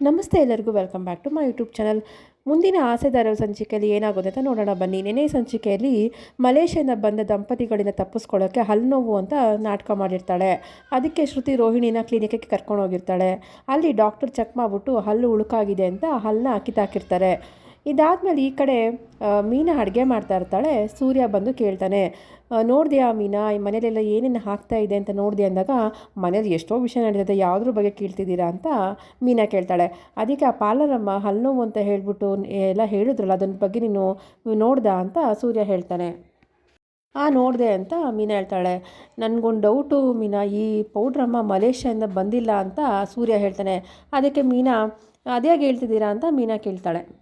ನಮಸ್ತೆ ಎಲ್ಲರಿಗೂ welcome back to my YouTube channel ಮುಂದಿನ ಆಸೆದಾರರ ಸಂಚಿಕೆಯಲ್ಲಿ ಏನಾಗುತ್ತೆ ಅಂತ ನೋಡೋಣ ಬನ್ನಿ. ನೆನೆ ಸಂಚಿಕೆಯಲ್ಲಿ ಮಲೇಷ್ಯಾದಿಂದ ಬಂದ ದಂಪತಿಗಳಿಂದ ತಪ್ಪಿಸ್ಕೊಳ್ಳೋಕ್ಕೆ ಹಲ್ಲು ನೋವು ಅಂತ ನಾಟಕ ಮಾಡಿರ್ತಾಳೆ. ಅದಕ್ಕೆ ಶ್ರುತಿ ರೋಹಿಣಿನ ಕ್ಲಿನಿಕ್ಗೆ ಕರ್ಕೊಂಡು ಹೋಗಿರ್ತಾಳೆ. ಅಲ್ಲಿ ಡಾಕ್ಟರ್ ಚೆಕ್ ಮಾಡಿಬಿಟ್ಟು ಹಲ್ಲು ಉಳುಕಾಗಿದೆ ಅಂತ ಹಲ್ಲನ್ನ ಕಿತ್ತಾಕಿರ್ತಾರೆ. ಇದಾದಮೇಲೆ ಈ ಕಡೆ ಮೀನಾ ಅಡುಗೆ ಮಾಡ್ತಾ ಇರ್ತಾಳೆ. ಸೂರ್ಯ ಬಂದು ಕೇಳ್ತಾನೆ ನೋಡಿದೆಯಾ ಮೀನಾ, ಈ ಮನೇಲೆಲ್ಲ ಏನೇನು ಹಾಕ್ತಾ ಇದೆ ಅಂತ ನೋಡಿದೆ ಅಂದಾಗ ಮನೇಲಿ ಎಷ್ಟೋ ವಿಷಯ ನಡೀತದೆ, ಯಾವುದ್ರ ಬಗ್ಗೆ ಕೇಳ್ತಿದ್ದೀರಾ? ಅಂತ ಮೀನಾ ಕೇಳ್ತಾಳೆ. ಅದಕ್ಕೆ ಆ ಪಾರ್ಲರಮ್ಮ ಹಲ್ಲು ಅಂತ ಹೇಳಿಬಿಟ್ಟು ಎಲ್ಲ ಹೇಳಿದ್ರಲ್ಲ ಅದನ್ನ ಬಗ್ಗೆ ನೀನು ನೋಡ್ದಾ? ಅಂತ ಸೂರ್ಯ ಹೇಳ್ತಾನೆ. ಆ, ನೋಡಿದೆ ಅಂತ ಮೀನಾ ಹೇಳ್ತಾಳೆ. ನನಗೊಂದು ಡೌಟು ಮೀನಾ, ಈ ಪೌಡ್ರಮ್ಮ ಮಲೇಷ್ಯಾಯಿಂದ ಬಂದಿಲ್ಲ ಅಂತ ಸೂರ್ಯ ಹೇಳ್ತಾನೆ. ಅದಕ್ಕೆ ಮೀನಾ, ಅದೇ ಹೇಳ್ತಿದ್ದೀರಾ? ಅಂತ ಮೀನಾ ಕೇಳ್ತಾಳೆ.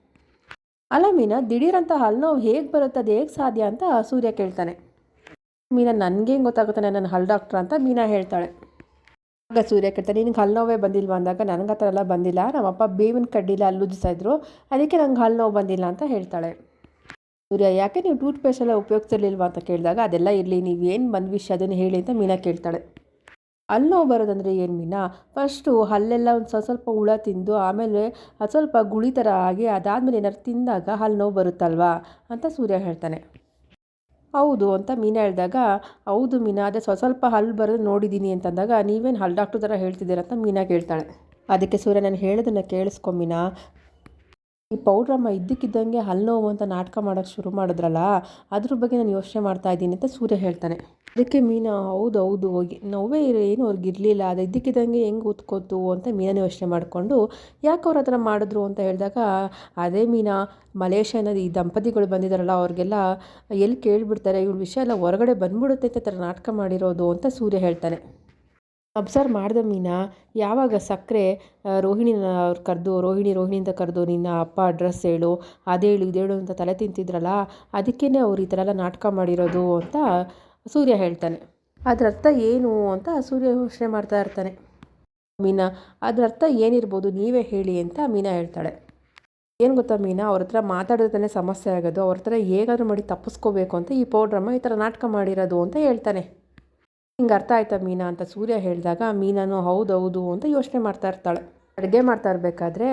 ಅಲ್ಲ ಮೀನಾ ದಿಢೀರಂತ ಹಲ್ಲು ಹೇಗೆ ಬರುತ್ತೆ ಅದು ಹೇಗೆ ಸಾಧ್ಯ ಅಂತ ಸೂರ್ಯ ಕೇಳ್ತಾನೆ. ಮೀನಾ ನನಗೇನು ಗೊತ್ತಾಗುತ್ತಾನೆ ನನ್ನ ಹಲ್ ಡಾಕ್ಟ್ರ್ ಅಂತ ಮೀನಾ ಹೇಳ್ತಾಳೆ. ಆಗ ಸೂರ್ಯ ಕೇಳ್ತಾನೆ, ನಿನಗೆ ಹಲ್ಲು ನೋವೇ ಬಂದಿಲ್ವ ಅಂದಾಗ, ನನಗೆ ಆ ಥರ ಎಲ್ಲ ಬಂದಿಲ್ಲ, ನಮ್ಮಪ್ಪ ಬೇವಿನ ಕಡ್ಡಿಲ ಹಲ್ಲುಜ್ಜಿಸ್ತಾ ಇದ್ರು ಅದಕ್ಕೆ ನಂಗೆ ಹಲ್ಲು ಬಂದಿಲ್ಲ ಅಂತ ಹೇಳ್ತಾಳೆ. ಸೂರ್ಯ, ಯಾಕೆ ನೀವು ಟೂತ್ ಪೇಸ್ಟ್ ಎಲ್ಲ ಉಪಯೋಗಿಸಿರ್ಲಿಲ್ವಾ ಅಂತ ಕೇಳಿದಾಗ, ಅದೆಲ್ಲ ಇರಲಿ ನೀವೇನು ಬಂದ ವಿಷಯ ಅದನ್ನು ಹೇಳಿ ಅಂತ ಮೀನಾ ಕೇಳ್ತಾಳೆ. ಹಲ್ಲು ನೋವು ಬರೋದಂದರೆ ಏನು ಮೀನಾ? ಫಸ್ಟು ಹಲ್ಲೆಲ್ಲ ಒಂದು ಸ್ವಲ್ಪ ಸ್ವಲ್ಪ ಹುಳ ತಿಂದು ಆಮೇಲೆ ಅದು ಸ್ವಲ್ಪ ಗುಳಿ ಥರ ಆಗಿ ಅದಾದಮೇಲೆ ಏನಾದ್ರು ತಿಂದಾಗ ಹಲ್ಲು ನೋವು ಬರುತ್ತಲ್ವಾ? ಅಂತ ಸೂರ್ಯ ಹೇಳ್ತಾನೆ. ಹೌದು ಅಂತ ಮೀನಾ ಹೇಳಿದಾಗ, ಹೌದು ಮೀನಾ, ಅದೇ ಸ್ವಲ್ಪ ಸ್ವಲ್ಪ ಹಲ್ಲು ಬರೋದು ನೋಡಿದ್ದೀನಿ ಅಂತಂದಾಗ ನೀವೇನು ಹಲ್ಲು ಡಾಕ್ಟ್ರ್ ಥರ ಹೇಳ್ತಿದ್ದೀರ ಅಂತ ಮೀನಾ ಕೇಳ್ತಾಳೆ. ಅದಕ್ಕೆ ಸೂರ್ಯ ನಾನು ಹೇಳೋದನ್ನು ಮೀನಾ. ಈ ಪೌಡ್ರಮ್ಮ ಇದ್ದಕ್ಕಿದ್ದಂಗೆ ಹಲ್ಲು ನೋವು ಅಂತ ನಾಟಕ ಮಾಡೋಕ್ಕೆ ಶುರು ಮಾಡಿದ್ರಲ್ಲ, ಅದ್ರ ಬಗ್ಗೆ ನಾನು ಯೋಚನೆ ಮಾಡ್ತಾ ಇದ್ದೀನಿ ಅಂತ ಸೂರ್ಯ ಹೇಳ್ತಾನೆ. ಅದಕ್ಕೆ ಮೀನಾ, ಹೌದು ಹೌದು, ಹೋಗಿ. ನೋವೇ ಏನು ಅವ್ರಿಗೆ ಇರಲಿಲ್ಲ. ಅದು ಇದ್ದಕ್ಕಿದ್ದಂಗೆ ಹೆಂಗೆ ಉತ್ಕೋತು ಅಂತ ಮೀನಾನೇ ಯೋಚನೆ ಮಾಡಿಕೊಂಡು, ಯಾಕೆ ಅವ್ರ ಹತ್ರ ಮಾಡಿದ್ರು ಅಂತ ಹೇಳಿದಾಗ, ಅದೇ ಮೀನಾ ಮಲೇಷ್ಯಾನ ಈ ದಂಪತಿಗಳು ಬಂದಿದ್ದಾರಲ್ಲ ಅವ್ರಿಗೆಲ್ಲ ಎಲ್ಲಿ ಕೇಳಿಬಿಡ್ತಾರೆ ಇವ್ರ ವಿಷಯ ಎಲ್ಲ ಹೊರಗಡೆ ಬಂದ್ಬಿಡುತ್ತೆ ಅಂತ ಥರ ನಾಟಕ ಮಾಡಿರೋದು ಅಂತ ಸೂರ್ಯ ಹೇಳ್ತಾನೆ. ಅಬ್ಸರ್ವ್ ಮಾಡಿದ ಮೀನಾ, ಯಾವಾಗ ಸಕ್ಕರೆ ರೋಹಿಣಿನ ಅವ್ರು ಕರೆದು, ರೋಹಿಣಿ ರೋಹಿಣಿ ಅಂತ ಕರೆದು ನಿನ್ನ ಅಪ್ಪ ಅಡ್ರೆಸ್ ಹೇಳು ಅದೇಳು ಇದೇಳು ಅಂತ ತಲೆ ತಿಂತಿದ್ರಲ್ಲ ಅದಕ್ಕೇ ಅವ್ರು ಈ ಥರ ಎಲ್ಲ ನಾಟಕ ಮಾಡಿರೋದು ಅಂತ ಸೂರ್ಯ ಹೇಳ್ತಾನೆ. ಅದ್ರ ಅರ್ಥ ಏನು ಅಂತ ಸೂರ್ಯ ಯೋಚನೆ ಮಾಡ್ತಾ ಇರ್ತಾನೆ. ಮೀನಾ, ಅದ್ರ ಅರ್ಥ ಏನಿರ್ಬೋದು ನೀವೇ ಹೇಳಿ ಅಂತ ಮೀನಾ ಹೇಳ್ತಾಳೆ. ಏನು ಗೊತ್ತಾ ಮೀನಾ, ಅವ್ರ ಹತ್ರ ಮಾತಾಡೋದನ್ನೇ ಸಮಸ್ಯೆ ಆಗೋದು, ಅವ್ರ ಹತ್ರ ಹೇಗಾದರೂ ಮಾಡಿ ತಪ್ಪಿಸ್ಕೋಬೇಕು ಅಂತ ಈ ಪೌಡ್ರಮ್ಮ ಈ ಥರ ನಾಟಕ ಮಾಡಿರೋದು ಅಂತ ಹೇಳ್ತಾನೆ. ಹಿಂಗೆ ಅರ್ಥ ಆಯ್ತಾ ಮೀನಾ ಅಂತ ಸೂರ್ಯ ಹೇಳಿದಾಗ, ಮೀನಾನು ಹೌದೌದು ಅಂತ ಯೋಚನೆ ಮಾಡ್ತಾ ಇರ್ತಾಳೆ. ಅಡುಗೆ ಮಾಡ್ತಾ ಇರಬೇಕಾದ್ರೆ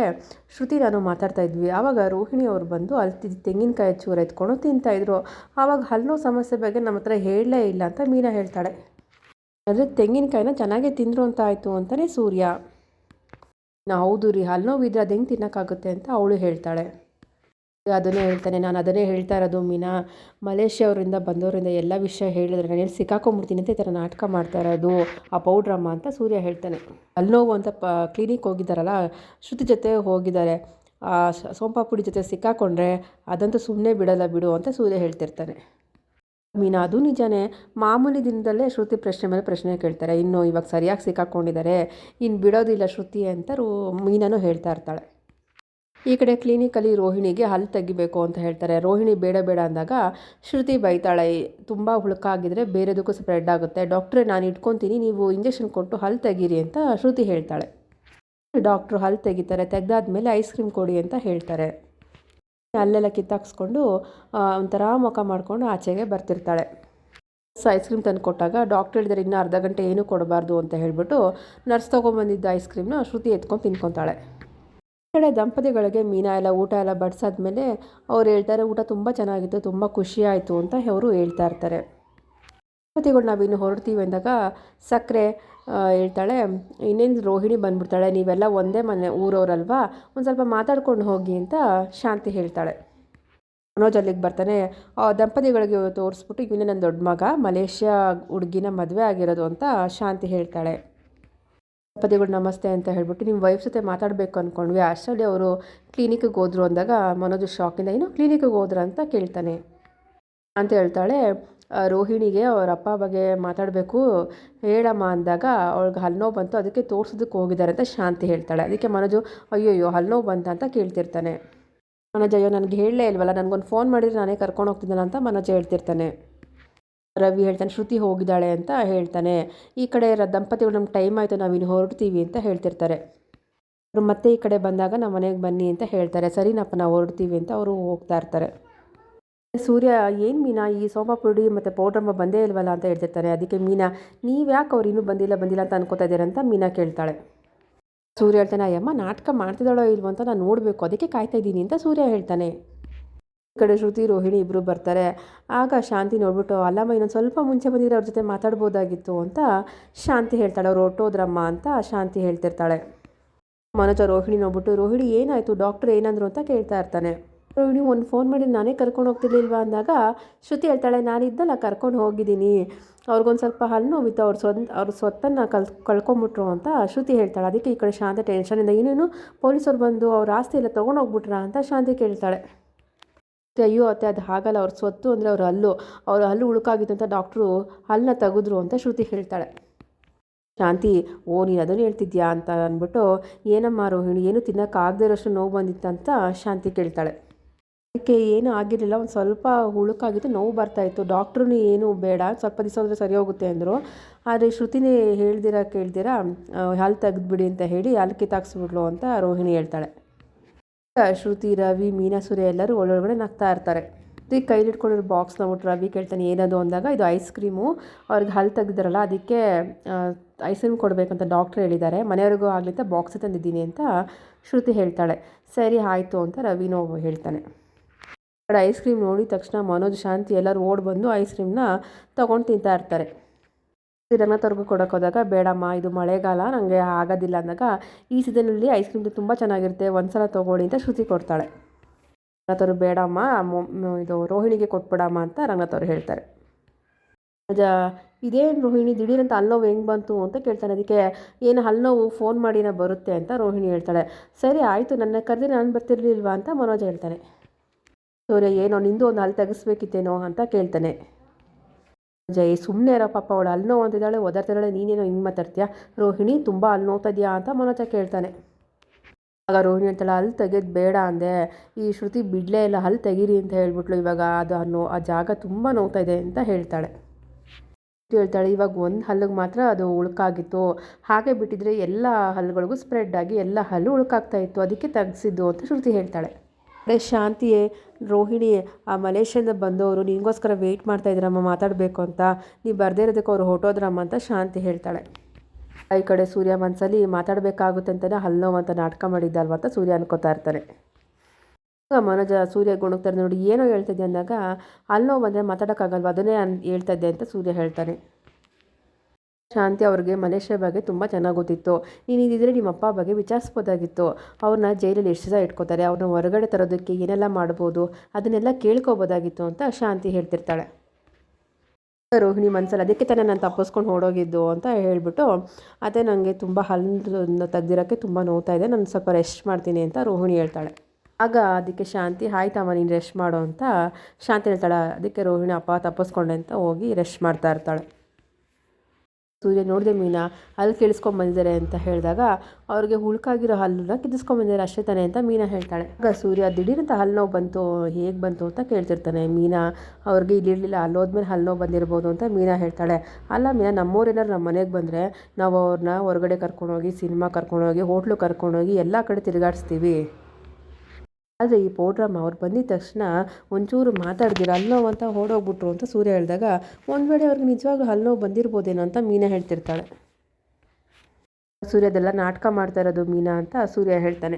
ಶ್ರುತಿ ನಾನು ಮಾತಾಡ್ತಾ ಇದ್ವಿ. ಆವಾಗ ರೋಹಿಣಿ ಅವರು ಬಂದು ಅಲ್ಲಿ ತೆಂಗಿನಕಾಯಿ ಚೂರು ಎತ್ಕೊಂಡು ತಿಂತಾಯಿದ್ರು ಆವಾಗ ಹಲ್ಲು ಸಮಸ್ಯೆ ಬಗ್ಗೆ ನಮ್ಮ ಹತ್ರ ಹೇಳಲೇ ಇಲ್ಲ ಅಂತ ಮೀನಾ ಹೇಳ್ತಾಳೆ. ಅಂದರೆ ತೆಂಗಿನಕಾಯಿನ ಚೆನ್ನಾಗೇ ತಿಂದರು ಅಂತ ಆಯಿತು ಅಂತಲೇ ಸೂರ್ಯ. ನಾ ಹೌದು ರೀ ಹಲ್ಲು ನೋವಿದ್ರೆ ಅದು ಹೆಂಗೆ ತಿನ್ನೋಕ್ಕಾಗುತ್ತೆ? ಅಂತ ಅವಳು ಹೇಳ್ತಾಳೆ. ಅದನ್ನೇ ಹೇಳ್ತಾನೆ. ನಾನು ಅದನ್ನೇ ಹೇಳ್ತಾ ಇರೋದು ಮೀನಾ. ಮಲೇಷ್ಯಾ ಅವರಿಂದ ಬಂದವರಿಂದ ಎಲ್ಲ ವಿಷಯ ಹೇಳಿದ್ರೆ ನಾನು ಎಲ್ಲಿ ಸಿಕ್ಕಾಕೊಂಡ್ಬಿಡ್ತೀನಿ ಅಂತ ಈ ಥರ ನಾಟಕ ಮಾಡ್ತಾ ಇರೋದು. ಆ ಪೌಡ್ರಮ್ಮ ಅಂತ ಸೂರ್ಯ ಹೇಳ್ತಾನೆ. ಅಲ್ಲಿ ನೋವು ಅಂತ ಪ ಕ್ಲಿನಿಕ್ ಹೋಗಿದ್ದಾರಲ್ಲ, ಶ್ರುತಿ ಜೊತೆ ಹೋಗಿದ್ದಾರೆ. ಆ ಸೋಂಪಾ ಸೋಂಪಾಪುಡಿ ಜೊತೆ ಸಿಕ್ಕಾಕೊಂಡ್ರೆ ಅದಂತೂ ಸುಮ್ಮನೆ ಬಿಡಲ್ಲ ಬಿಡು ಅಂತ ಸೂರ್ಯ ಹೇಳ್ತಿರ್ತಾನೆ. ಮೀನಾ, ಅದು ನಿಜಾನೇ ಮಾಮೂಲಿ ದಿನದಲ್ಲೇ ಶ್ರುತಿ ಪ್ರಶ್ನೆ ಮೇಲೆ ಪ್ರಶ್ನೆ ಕೇಳ್ತಾರೆ. ಇನ್ನು ಇವಾಗ ಸರಿಯಾಗಿ ಸಿಕ್ಕಾಕೊಂಡಿದ್ದಾರೆ. ಇನ್ನು ಬಿಡೋದಿಲ್ಲ ಶ್ರುತಿ ಅಂತ ರೂ ಮೀನಾನು ಹೇಳ್ತಾ ಇರ್ತಾಳೆ. ಈ ಕಡೆ ಕ್ಲಿನಿಕಲ್ಲಿ ರೋಹಿಣಿಗೆ ಹಲ್ಲು ತೆಗಿಬೇಕು ಅಂತ ಹೇಳ್ತಾರೆ. ರೋಹಿಣಿ ಬೇಡ ಬೇಡ ಅಂದಾಗ ಶ್ರುತಿ ಬೈತಾಳೆ, ತುಂಬ ಹುಳುಕಾಗಿದ್ರೆ ಬೇರೆದಕ್ಕೂ ಸ್ಪ್ರೆಡ್ ಆಗುತ್ತೆ. ಡಾಕ್ಟ್ರೇ, ನಾನು ಇಟ್ಕೊತೀನಿ, ನೀವು ಇಂಜೆಕ್ಷನ್ ಕೊಟ್ಟು ಹಲ್ಲು ತೆಗೀರಿ ಅಂತ ಶ್ರುತಿ ಹೇಳ್ತಾಳೆ. ಡಾಕ್ಟ್ರು ಹಲ್ಲು ತೆಗಿತಾರೆ, ತೆಗ್ದಾದ್ಮೇಲೆ ಐಸ್ ಕ್ರೀಮ್ ಕೊಡಿ ಅಂತ ಹೇಳ್ತಾರೆ. ಅಲ್ಲೆಲ್ಲ ಕಿತ್ತಾಕ್ಸ್ಕೊಂಡು ಒಂಥರ ಮುಖ ಮಾಡಿಕೊಂಡು ಆಚೆಗೆ ಬರ್ತಿರ್ತಾಳೆ. ಸೊ ಐಸ್ ಕ್ರೀಮ್ ತಂದು ಕೊಟ್ಟಾಗ ಡಾಕ್ಟ್ರ್ ಹೇಳಿದರೆ, ಇನ್ನೂ ಅರ್ಧ ಗಂಟೆ ಏನೂ ಕೊಡಬಾರ್ದು ಅಂತ ಹೇಳ್ಬಿಟ್ಟು, ನರ್ಸ್ ತೊಗೊಂಬಂದಿದ್ದ ಐಸ್ ಕ್ರೀಮ್ನ ಶ್ರುತಿ ಎತ್ಕೊಂಡು ತಿನ್ಕೊತಾಳೆ. ಕಡೆ ದಂಪತಿಗಳಿಗೆ ಮೀನಾ ಎಲ್ಲ, ಊಟ ಎಲ್ಲ ಬಡಿಸಾದ್ಮೇಲೆ ಅವ್ರು ಹೇಳ್ತಾರೆ, ಊಟ ತುಂಬ ಚೆನ್ನಾಗಿತ್ತು, ತುಂಬ ಖುಷಿ ಆಯಿತು ಅಂತ ಅವರು ಹೇಳ್ತಾ ಇರ್ತಾರೆ. ದಂಪತಿಗಳು ನಾವಿನ್ನು ಹೊರಡ್ತೀವಿ ಅಂದಾಗ ಸಕ್ಕರೆ ಹೇಳ್ತಾಳೆ, ಇನ್ನೇನು ರೋಹಿಣಿ ಬಂದ್ಬಿಡ್ತಾಳೆ, ನೀವೆಲ್ಲ ಒಂದೇ ಮನೆ, ಊರವ್ರಲ್ವಾ? ಒಂದು ಸ್ವಲ್ಪ ಮಾತಾಡ್ಕೊಂಡು ಹೋಗಿ ಅಂತ ಶಾಂತಿ ಹೇಳ್ತಾಳೆ. ಮನೋಜ್ ಅಲ್ಲಿಗೆ ಬರ್ತಾನೆ, ಆ, ದಂಪತಿಗಳಿಗೆ ತೋರಿಸ್ಬಿಟ್ಟು, ಇವನೇ ನನ್ನ ದೊಡ್ಡ ಮಗ, ಮಲೇಷ್ಯಾ ಹುಡುಗಿನ ಮದುವೆ ಆಗಿರೋದು ಅಂತ ಶಾಂತಿ ಹೇಳ್ತಾಳೆ. ದಂಪತಿಗಳು ನಮಸ್ತೆ ಅಂತ ಹೇಳ್ಬಿಟ್ಟು ನಿಮ್ಮ ವೈಫ್ ಜೊತೆ ಮಾತಾಡಬೇಕು ಅಂದ್ಕೊಂಡ್ವಿ ಅಷ್ಟರಲ್ಲಿ ಅವರು ಕ್ಲಿನಿಕ್ಗೆ ಹೋದ್ರು ಅಂದಾಗ ಮನೋಜ್ ಶಾಕಿಂದ, ಏನು ಕ್ಲಿನಿಕ್ಗೆ ಹೋದ್ರ ಅಂತ ಕೇಳ್ತಾನೆ ಅಂತ ಹೇಳ್ತಾಳೆ. ರೋಹಿಣಿಗೆ ಅವ್ರ ಅಪ್ಪ ಬಗ್ಗೆ ಮಾತಾಡಬೇಕು. ಹೇಳಮ್ಮ ಅಂದಾಗ ಅವ್ಳಿಗೆ ಹಲ್ನೋವು ಬಂತು, ಅದಕ್ಕೆ ತೋರ್ಸೋದಕ್ಕೆ ಹೋಗಿದ್ದಾರೆ ಅಂತ ಶಾಂತಿ ಹೇಳ್ತಾಳೆ. ಅದಕ್ಕೆ ಮನೋಜು, ಅಯ್ಯೋಯ್ಯೋ, ಹಲ್ನೋವು ನೋವು ಬಂತ ಅಂತ ಕೇಳ್ತಿರ್ತಾನೆ ಮನೋಜ್, ಅಯ್ಯೋ, ನನಗೆ ಹೇಳಲೇ ಇಲ್ವಲ್ಲ, ನನಗೊಂದು ಫೋನ್ ಮಾಡಿದರೆ ನಾನೇ ಕರ್ಕೊಂಡು ಹೋಗ್ತಿದ್ದಲ್ಲ ಅಂತ ಮನೋಜ್ ಹೇಳ್ತಿರ್ತಾನೆ. ರವಿ ಹೇಳ್ತಾನೆ, ಶ್ರುತಿ ಹೋಗಿದ್ದಾಳೆ ಅಂತ ಹೇಳ್ತಾನೆ. ಈ ಕಡೆ ದಂಪತಿಗಳು ನಮ್ಗೆ ಟೈಮ್ ಆಯಿತು, ನಾವು ಇನ್ನು ಹೊರಡ್ತೀವಿ ಅಂತ ಹೇಳ್ತಿರ್ತಾರೆ. ಅವರು ಮತ್ತೆ ಈ ಕಡೆ ಬಂದಾಗ ನಮ್ಮ ಮನೆಗೆ ಬನ್ನಿ ಅಂತ ಹೇಳ್ತಾರೆ. ಸರಿನಪ್ಪ, ನಾವು ಹೊರಡ್ತೀವಿ ಅಂತ ಅವರು ಹೋಗ್ತಾ ಇರ್ತಾರೆ. ಸೂರ್ಯ, ಏನು ಮೀನಾ, ಈ ಸೋಮಪುಡಿ ಪುಡಿ ಮತ್ತು ಪೌಡ್ರಮ್ಮ ಬಂದೇ ಇಲ್ವಲ್ಲ ಅಂತ ಹೇಳ್ತಿರ್ತಾರೆ ಅದಕ್ಕೆ ಮೀನಾ, ನೀವು ಯಾಕೆ ಅವ್ರು ಇನ್ನೂ ಬಂದಿಲ್ಲ ಬಂದಿಲ್ಲ ಅಂತ ಅನ್ಕೋತಾ ಇದ್ದಾರೆ ಅಂತ ಮೀನಾ ಕೇಳ್ತಾಳೆ. ಸೂರ್ಯ ಹೇಳ್ತಾನೆ, ಅಯ್ಯಮ್ಮ, ನಾಟಕ ಮಾಡ್ತಿದ್ದಾಳೋ ಇಲ್ವೋ ಅಂತ ನಾನು ನೋಡಬೇಕು. ಅದಕ್ಕೆ ಕಾಯ್ತಾ ಇದ್ದೀನಿ ಅಂತ ಸೂರ್ಯ ಹೇಳ್ತಾನೆ. ಕಡೆ ಶ್ರುತಿ, ರೋಹಿಣಿ ಇಬ್ಬರು ಬರ್ತಾರೆ. ಆಗ ಶಾಂತಿ ನೋಡ್ಬಿಟ್ಟು, ಅಲ್ಲಮ್ಮ, ಇನ್ನೊಂದು ಸ್ವಲ್ಪ ಮುಂಚೆ ಬಂದಿದ್ರೆ ಅವ್ರ ಜೊತೆ ಮಾತಾಡ್ಬೋದಾಗಿತ್ತು ಅಂತ ಶಾಂತಿ ಹೇಳ್ತಾಳೆ. ಅವ್ರು ಹೊರ್ಟೋದ್ರಮ್ಮ ಅಂತ ಶಾಂತಿ ಹೇಳ್ತಿರ್ತಾಳೆ. ಮನೋಜ, ರೋಹಿಣಿ ನೋಡ್ಬಿಟ್ಟು, ರೋಹಿಣಿ, ಏನಾಯಿತು? ಡಾಕ್ಟ್ರ್ ಏನಂದ್ರು ಅಂತ ಕೇಳ್ತಾ ಇರ್ತಾನೆ. ರೋಹಿಣಿ, ಒಂದು ಫೋನ್ ಮಾಡಿ, ನಾನೇ ಕರ್ಕೊಂಡು ಹೋಗ್ತಿರ್ಲಿಲ್ವಾ? ಅಂದಾಗ ಶ್ರುತಿ ಹೇಳ್ತಾಳೆ ನಾನಿದ್ದಲ್ಲ ಕರ್ಕೊಂಡು ಹೋಗಿದ್ದೀನಿ. ಅವ್ರಿಗೊಂದು ಸ್ವಲ್ಪ ಹಲ್ಲು ನೋವಿತ್ತು, ಅವ್ರ ಸ್ವಂತ ಅವ್ರ ಸ್ವತ್ತನ್ನು ಕಲ್, ಕಳ್ಕೊಂಬಿಟ್ರು ಅಂತ ಶ್ರುತಿ ಹೇಳ್ತಾಳೆ. ಅದಕ್ಕೆ ಈ ಕಡೆ ಶಾಂತಿ ಟೆನ್ಷನಿಂದ ಏನೇನು ಪೊಲೀಸರು ಬಂದು ಅವ್ರ ಆಸ್ತಿ ಎಲ್ಲ ತೊಗೊಂಡೋಗ್ಬಿಟ್ರಾ ಅಂತ ಶಾಂತಿ ಕೇಳ್ತಾಳೆ. ಅಯ್ಯೋ, ಅತ್ತೆ, ಅದು ಹಾಗಲ್ಲ. ಅವ್ರ ಸ್ವತ್ತು ಅಂದರೆ ಅವ್ರ ಹಲ್ಲು. ಅವ್ರ ಹಲ್ಲು ಉಳುಕಾಗಿತ್ತು ಅಂತ ಡಾಕ್ಟ್ರು ಹಲ್ಲನ್ನ ತೆಗೆದ್ರು ಅಂತ ಶ್ರುತಿ ಹೇಳ್ತಾಳೆ. ಶಾಂತಿ, ಓ, ನೀನು ಅದನ್ನು ಹೇಳ್ತಿದ್ಯಾ ಅಂತ ಅಂದ್ಬಿಟ್ಟು, ಏನಮ್ಮ ರೋಹಿಣಿ, ಏನು ತಿನ್ನೋಕ್ಕಾಗದೇ ಇರೋಷ್ಟು ನೋವು ಬಂದಿತ್ತಂತ ಶಾಂತಿ ಕೇಳ್ತಾಳೆ. ಅದಕ್ಕೆ ಏನು ಆಗಿರಲಿಲ್ಲ. ಒಂದು ಸ್ವಲ್ಪ ಹುಳುಕಾಗಿತ್ತು ನೋವು ಬರ್ತಾಯಿತ್ತು ಡಾಕ್ಟ್ರೂ ಏನು ಬೇಡ. ಸ್ವಲ್ಪ ದಿವಸ ಅಂದರೆ ಸರಿ ಹೋಗುತ್ತೆ ಅಂದರು. ಆದರೆ ಶ್ರುತಿನೇ ಹೇಳ್ದಿರ ಕೇಳ್ದಿರ ಹಲ್ಲು ತೆಗೆದ್ಬಿಡಿ ಅಂತ ಹೇಳಿ ಹಲ್ಲು ಕಿತ್ತಾಕ್ಸ್ಬಿಡ್ಲು ಅಂತ ರೋಹಿಣಿ ಹೇಳ್ತಾಳೆ. ಶ್ರುತಿ, ರವಿ, ಮೀನಾ, ಸೂರ್ಯ ಎಲ್ಲರೂ ಒಳಗಡೆ ನಗ್ತಾ ಇರ್ತಾರೆ. ಈ ಕೈಲಿಟ್ಕೊಂಡಿರೋ ಬಾಕ್ಸ್ ನೋಡ್ಬಿಟ್ಟು ರವಿ ಕೇಳ್ತಾನೆ, ಏನದು? ಅಂದಾಗ, ಇದು ಐಸ್ ಕ್ರೀಮು. ಅವ್ರಿಗೆ ಹಲ್ಲು ತೆಗೆದಿರಲ್ಲ, ಅದಕ್ಕೆ ಐಸ್ ಕ್ರೀಮ್ ಕೊಡಬೇಕಂತ ಡಾಕ್ಟ್ರ್ ಹೇಳಿದ್ದಾರೆ. ಮನೆಯವ್ರಿಗೂ ಆಗಲಿ ಬಾಕ್ಸ್ ತಂದಿದ್ದೀನಿ ಅಂತ ಶ್ರುತಿ ಹೇಳ್ತಾಳೆ. ಸರಿ, ಆಯಿತು ಅಂತ ರವಿನೋ ಹೇಳ್ತಾನೆ. ಐಸ್ ಕ್ರೀಮ್ ನೋಡಿದ ತಕ್ಷಣ ಮನೋಜ್, ಶಾಂತಿ ಎಲ್ಲರೂ ಓಡಿ ಬಂದು ಐಸ್ ಕ್ರೀಮ್ನ ತೊಗೊಂಡು ತಿಂತಾ ಇರ್ತಾರೆ. ರಂಗನಾಥವ್ರಿಗೂ ಕೊಡೋಕೆ ಹೋದಾಗ, ಬೇಡಮ್ಮ, ಇದು ಮಳೆಗಾಲ ನನಗೆ ಆಗೋದಿಲ್ಲ ಅಂದಾಗ, ಈ ಸೀಸನಲ್ಲಿ ಐಸ್ ಕ್ರೀಮ್ ತುಂಬ ಚೆನ್ನಾಗಿರುತ್ತೆ ಒಂದು ಸಲ ತೊಗೊಳ್ಳಿ ಅಂತ ಶ್ರುತಿ ಕೊಡ್ತಾಳೆ. ರಂಗನಾಥವ್ರು ಬೇಡಮ್ಮ ಇದು ರೋಹಿಣಿಗೆ ಕೊಟ್ಬಿಡಮ್ಮ ಅಂತ ರಂಗನಾಥವ್ರು ಹೇಳ್ತಾರೆ. ಇದೇನು ರೋಹಿಣಿ, ದಿಢೀರಂತ ಹಲ್ನೋವು ಹೆಂಗೆ ಬಂತು? ಅಂತ ಕೇಳ್ತಾನೆ. ಅದಕ್ಕೆ, ಏನು ಹಲ್ನೋವು ಫೋನ್ ಮಾಡಿನ ಬರುತ್ತೆ ಅಂತ ರೋಹಿಣಿ ಹೇಳ್ತಾಳೆ. ಸರಿ, ಆಯಿತು, ನನ್ನ ಕರೆದಿ ನಾನು ಬರ್ತಿರ್ಲಿಲ್ವಾ? ಅಂತ ಮನೋಜ್ ಹೇಳ್ತಾನೆ. ಸೂರ್ಯ, ಏನೋ ನಿಂದು ಒಂದು ಹಲ್ಲು ತೆಗೆಸ್ಬೇಕಿತ್ತೇನೋ? ಅಂತ ಕೇಳ್ತಾನೆ. ಜೈ ಸುಮ್ಮನೆ ಇರೋ ಪಾಪ, ಅವಳು ಅಲ್ಲಿ ನೋವು ಅಂತಿದ್ದಾಳೆ ನೀನೇನೋ ಹಿಂಗೆ ಮಾತಾಡ್ತೀಯಾ? ರೋಹಿಣಿ ತುಂಬ ಅಲ್ಲಿ ನೋವ್ತಿದ್ಯಾ ಅಂತ ಮನೋಜ ಕೇಳ್ತಾನೆ. ಆಗ ರೋಹಿಣಿ ಹೇಳ್ತಾಳೆ ಅಲ್ಲಿ ತೆಗೆದು ಬೇಡ ಅಂದೆ. ಈ ಶ್ರುತಿ ಬಿಡಲೇ ಇಲ್ಲ ಹಲ್ಲು ತೆಗೀರಿ ಅಂತ ಹೇಳ್ಬಿಟ್ಲು ಇವಾಗ. ಅದು ನೋ ಆ ಜಾಗ ತುಂಬ ನೋವ್ತಾ ಇದೆ ಅಂತ ಹೇಳ್ತಾಳೆ. ಹೇಳ್ತಾಳೆ, ಇವಾಗ ಒಂದು ಹಲ್ಲಿಗೆ ಮಾತ್ರ ಅದು ಉಳುಕಾಗಿತ್ತು. ಹಾಗೆ ಬಿಟ್ಟಿದ್ರೆ ಎಲ್ಲ ಹಲ್ಲುಗಳಿಗೂ ಸ್ಪ್ರೆಡ್ ಆಗಿ ಎಲ್ಲ ಹಲ್ಲು ಉಳುಕಾಗ್ತಾ ಇತ್ತು. ಅದಕ್ಕೆ ತೆಗ್ಸಿದ್ದು, ಅಂತ ಶ್ರುತಿ ಹೇಳ್ತಾಳೆ. ಅದೇ ಶಾಂತಿಯೇ ರೋಹಿಣಿ ಆ ಮಲೇಷ್ಯಾದಿಂದ ಬಂದವರು, ನಿನಗೋಸ್ಕರ ವೆಯ್ಟ್ ಮಾಡ್ತಾ ಇದ್ರಮ್ಮ ಮಾತಾಡಬೇಕು ಅಂತ. ನೀವು ಬರದೇ ಇರೋದಕ್ಕೆ ಅವ್ರು ಹೊಟ್ಟೋದ್ರಮ್ಮ ಅಂತ ಶಾಂತಿ ಹೇಳ್ತಾಳೆ. ಈ ಕಡೆ ಸೂರ್ಯ ಮನಸ್ಸಲ್ಲಿ ಮಾತಾಡಬೇಕಾಗುತ್ತೆ ಅಂತಲೇ ಹಲ್ಲೋ ಅಂತ ನಾಟಕ ಮಾಡಿದ್ದಲ್ವ ಅಂತ ಸೂರ್ಯ ಅನ್ಕೋತಾ ಇರ್ತಾನೆ. ಮನೋಜ ಸೂರ್ಯ ಗುಣಗ್ತಾರೆ ನೋಡಿ, ಏನೋ ಹೇಳ್ತಿದ್ದೆ ಅಂದಾಗ ಹಲ್ಲೋವು ಬಂದರೆ ಮಾತಾಡೋಕ್ಕಾಗಲ್ವ? ಅದನ್ನೇ ಅನ್ ಹೇಳ್ತಾ ಇದ್ದೆ ಅಂತ ಸೂರ್ಯ ಹೇಳ್ತಾನೆ. ಶಾಂತಿ ಅವ್ರಿಗೆ ಮಲೇಷ್ಯಾ ಬಗ್ಗೆ ತುಂಬ ಚೆನ್ನಾಗಿ ಗೊತ್ತಿತ್ತು. ನೀನು ಇದ್ದಿದ್ರೆ ನಿಮ್ಮ ಅಪ್ಪ ಬಗ್ಗೆ ವಿಚಾರಿಸ್ಬೋದಾಗಿತ್ತು. ಅವ್ರನ್ನ ಜೈಲಲ್ಲಿ ಎಷ್ಟು ಸಹ ಇಟ್ಕೋತಾರೆ ಅವ್ರನ್ನ ಹೊರಗಡೆ ತರೋದಕ್ಕೆ ಏನೆಲ್ಲ ಮಾಡ್ಬೋದು, ಅದನ್ನೆಲ್ಲ ಕೇಳ್ಕೊಬೋದಾಗಿತ್ತು ಅಂತ ಶಾಂತಿ ಹೇಳ್ತಿರ್ತಾಳೆ. ರೋಹಿಣಿ ಮನಸ್ಸಲ್ಲಿ ಅದಕ್ಕೆ ತಾನೇ ನಾನು ತಪ್ಪಿಸ್ಕೊಂಡು ಹೋಡೋಗಿದ್ದು ಅಂತ ಹೇಳಿಬಿಟ್ಟು, ಅದೇ ನನಗೆ ತುಂಬ ಹಲ್ಲು ತೆಗ್ದಿರೋಕ್ಕೆ ತುಂಬ ನೋವ್ತಾ ಇದೆ, ನಾನು ಸ್ವಲ್ಪ ರೆಸ್ಟ್ ಮಾಡ್ತೀನಿ ಅಂತ ರೋಹಿಣಿ ಹೇಳ್ತಾಳೆ. ಆಗ ಅದಕ್ಕೆ ಶಾಂತಿ ಆಯ್ತಮ್ಮ ನೀನು ರೆಸ್ಟ್ ಮಾಡು ಅಂತ ಶಾಂತಿ ಹೇಳ್ತಾಳೆ. ಅದಕ್ಕೆ ರೋಹಿಣಿ, ಅಪ್ಪ, ತಪ್ಪಿಸ್ಕೊಂಡೆ ಅಂತ ಹೋಗಿ ರೆಸ್ಟ್ ಮಾಡ್ತಾ ಇರ್ತಾಳೆ. ಸೂರ್ಯ ನೋಡಿದೆ ಮೀನಾ, ಅಲ್ಲಿ ಕೇಳಿಸ್ಕೊಂಬಂದಿದ್ದಾರೆ ಅಂತ ಹೇಳಿದಾಗ, ಅವ್ರಿಗೆ ಹುಳುಕಾಗಿರೋ ಹಲ್ಲನ್ನ ಕಿದಿಸ್ಕೊಂಬಂದಿದ್ದಾರೆ ಅಷ್ಟೇ ತಾನೆ ಅಂತ ಮೀನಾ ಹೇಳ್ತಾಳೆ. ಆಗ ಸೂರ್ಯ ದಿಢೀರಂತ ಹಲ್ಲು ನೋವು ಬಂತು, ಹೇಗೆ ಬಂತು ಅಂತ ಕೇಳ್ತಿರ್ತಾನೆ. ಮೀನಾ, ಅವ್ರಿಗೆ ಇಲ್ಲಿರಲಿಲ್ಲ ಅಲ್ಲೋದ್ಮೇಲೆ ಹಲ್ಲು ನೋವು ಬಂದಿರ್ಬೋದು ಅಂತ ಮೀನಾ ಹೇಳ್ತಾಳೆ. ಅಲ್ಲ ಮೀನಾ ನಮ್ಮೂರೇನಾರು ನಮ್ಮ ಮನೆಗೆ ಬಂದರೆ, ನಾವು ಅವ್ರನ್ನ ಹೊರಗಡೆ ಕರ್ಕೊಂಡೋಗಿ ಸಿನಿಮಾ ಕರ್ಕೊಂಡೋಗಿ ಹೋಟ್ಲು ಕರ್ಕೊಂಡೋಗಿ ಎಲ್ಲ ಕಡೆ ತಿರುಗಾಡಿಸ್ತೀವಿ. ಆದರೆ ಈ ಪೌಡ್ರಮ್ಮ ಅವ್ರು ಬಂದಿದ ತಕ್ಷಣ ಒಂಚೂರು ಮಾತಾಡ್ದಿರ, ಅಲ್ಲೋ ಅಂತ ಓಡೋಗ್ಬಿಟ್ರು ಅಂತ ಸೂರ್ಯ ಹೇಳಿದಾಗ, ಒಂದು ವೇಳೆ ಅವ್ರಿಗೆ ನಿಜವಾಗ್ಲೂ ಹಲ್ನೋವು ಬಂದಿರ್ಬೋದೇನೋ ಅಂತ ಮೀನಾ ಹೇಳ್ತಿರ್ತಾಳೆ. ಸೂರ್ಯದೆಲ್ಲ ನಾಟಕ ಮಾಡ್ತಾ ಇರೋದು ಮೀನಾ ಅಂತ ಸೂರ್ಯ ಹೇಳ್ತಾನೆ.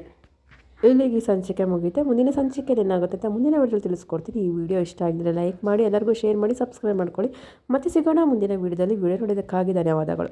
ಇಲ್ಲಿಗೆ ಈ ಸಂಚಿಕೆ ಮುಗಿಯುತ್ತೆ. ಮುಂದಿನ ಸಂಚಿಕೆ ಏನಾಗುತ್ತೆ ಅಂತ ಮುಂದಿನ ವಿಡಿಯೋ ತಿಳಿಸ್ಕೊಡ್ತೀನಿ. ಈ ವಿಡಿಯೋ ಇಷ್ಟ ಆಗಿದ್ರೆ ಲೈಕ್ ಮಾಡಿ, ಎಲ್ಲರಿಗೂ ಶೇರ್ ಮಾಡಿ, ಸಬ್ಸ್ಕ್ರೈಬ್ ಮಾಡ್ಕೊಳ್ಳಿ. ಮತ್ತೆ ಸಿಗೋಣ ಮುಂದಿನ ವಿಡಿಯೋದಲ್ಲಿ. ವಿಡಿಯೋ ನೋಡೋದಕ್ಕಾಗಿ ಧನ್ಯವಾದಗಳು.